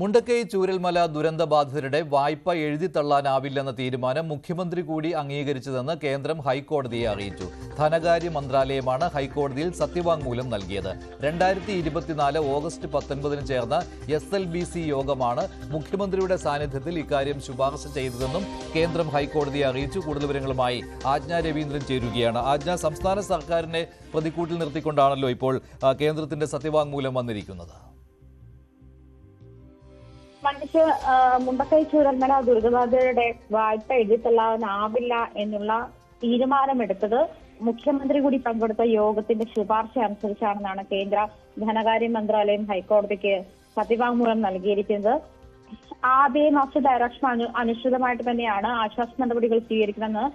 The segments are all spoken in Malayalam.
മുണ്ടക്കൈ ചൂരൽമല ദുരന്ത ബാധിതരുടെ വായ്പ എഴുതിത്തള്ളാനാവില്ലെന്ന തീരുമാനം മുഖ്യമന്ത്രി കൂടി അംഗീകരിച്ചതെന്ന് കേന്ദ്രം ഹൈക്കോടതിയെ അറിയിച്ചു. ധനകാര്യ മന്ത്രാലയമാണ് ഹൈക്കോടതിയിൽ സത്യവാങ്മൂലം നൽകിയത്. രണ്ടായിരത്തി ഇരുപത്തിനാല് ഓഗസ്റ്റ് പത്തൊൻപതിന് ചേർന്ന എസ് എൽ ബി സി യോഗമാണ് മുഖ്യമന്ത്രിയുടെ സാന്നിധ്യത്തിൽ ഇക്കാര്യം ശുപാർശ ചെയ്തതെന്നും കേന്ദ്രം ഹൈക്കോടതിയെ അറിയിച്ചു. കൂടുതൽ വിവരങ്ങളുമായി ആജ്ഞ രവീന്ദ്രൻ ചേരുകയാണ്. ആജ്ഞ സംസ്ഥാന സർക്കാരിനെ പ്രതിക്കൂട്ടിൽ നിർത്തിക്കൊണ്ടാണല്ലോ ഇപ്പോൾ കേന്ദ്രത്തിന്റെ സത്യവാങ്മൂലം വന്നിരിക്കുന്നത്. മനുഷ്യ മുണ്ടക്കൈ ചൂരന്മല ദുരിതബാധിതരുടെ വായ്പ എഴുതിത്തള്ളാനാവില്ല എന്നുള്ള തീരുമാനമെടുത്തത് മുഖ്യമന്ത്രി കൂടി പങ്കെടുത്ത യോഗത്തിന്റെ ശുപാർശ അനുസരിച്ചാണെന്നാണ് കേന്ദ്ര ധനകാര്യ മന്ത്രാലയം ഹൈക്കോടതിക്ക് സത്യവാങ്മൂലം നൽകിയിരിക്കുന്നത്. ഐ മാസ്റ്റർ ഡയറക്ഷൻ അനു അനുസൃതമായിട്ട് തന്നെയാണ് ആശ്വാസ നടപടികൾ സ്വീകരിക്കണമെന്ന്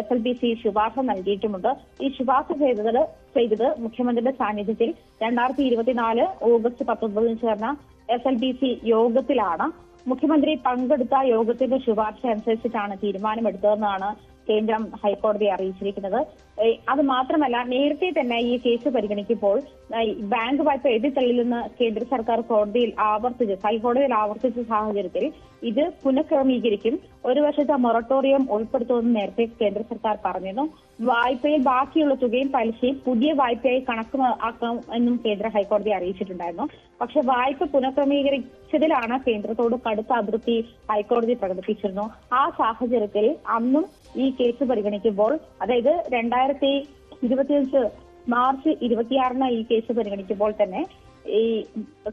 എസ് എൽ ബി സി ശുപാർശ നൽകിയിട്ടുമുണ്ട്. ഈ ശുപാർശ ചെയ്തത് ചെയ്തത് മുഖ്യമന്ത്രിയുടെ സാന്നിധ്യത്തിൽ രണ്ടായിരത്തി ഇരുപത്തിനാല് ഓഗസ്റ്റ് പത്തൊമ്പതിന് ചേർന്ന എസ് എൽ ബി സി യോഗത്തിലാണ്. മുഖ്യമന്ത്രി പങ്കെടുത്ത യോഗത്തിന്റെ ശുപാർശ അനുസരിച്ചിട്ടാണ് തീരുമാനമെടുത്തതെന്നാണ് കേന്ദ്രം ഹൈക്കോടതിയെ അറിയിച്ചിരിക്കുന്നത്. അത് മാത്രമല്ല നേരത്തെ തന്നെ ഈ കേസ് പരിഗണിക്കുമ്പോൾ ബാങ്ക് വായ്പ എഴുതിത്തള്ളില്ലെന്ന് കേന്ദ്ര സർക്കാർ കോടതിയിൽ ആവർത്തിച്ച് ഹൈക്കോടതിയിൽ ആവർത്തിച്ച സാഹചര്യത്തിൽ ഇത് പുനഃക്രമീകരിക്കും. ഒരു വർഷത്തെ മൊറട്ടോറിയം ഉൾപ്പെടുത്തുമെന്ന് നേരത്തെ കേന്ദ്ര സർക്കാർ പറഞ്ഞിരുന്നു. വായ്പയിൽ ബാക്കിയുള്ള തുകയും പലിശയും പുതിയ വായ്പയായി കണക്ക് ആക്കാം എന്നും കേന്ദ്ര ഹൈക്കോടതി അറിയിച്ചിട്ടുണ്ടായിരുന്നു. പക്ഷെ വായ്പ പുനഃക്രമീകരിച്ചതിലാണ് കേന്ദ്രത്തോട് കടുത്ത അതിർത്തി ഹൈക്കോടതി പ്രകടിപ്പിച്ചിരുന്നു. ആ സാഹചര്യത്തിൽ അന്നും ഈ കേസ് പരിഗണിക്കുമ്പോൾ അതായത് രണ്ടായിരത്തി ഇരുപത്തിയഞ്ച് മാർച്ച് ഇരുപത്തിയാറിന് ഈ കേസ് പരിഗണിക്കുമ്പോൾ തന്നെ ഈ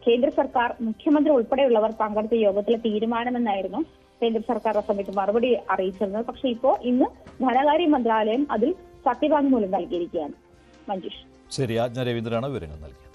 കേന്ദ്ര സർക്കാർ മുഖ്യമന്ത്രി ഉൾപ്പെടെയുള്ളവർ പങ്കെടുത്ത യോഗത്തിലെ തീരുമാനമെന്നായിരുന്നു കേന്ദ്ര സർക്കാർ സമയത്ത് മറുപടി അറിയിച്ചിരുന്നത്. പക്ഷെ ഇപ്പോ ഇന്ന് ധനകാര്യ മന്ത്രാലയം അതിൽ സത്യവാങ്മൂലം നൽകിയിരിക്കുകയാണ്. മഞ്ജുഷ്. ശരി ആജ്ഞ രവീന്ദ്രനാണ് വിവരങ്ങൾ നൽകിയത്.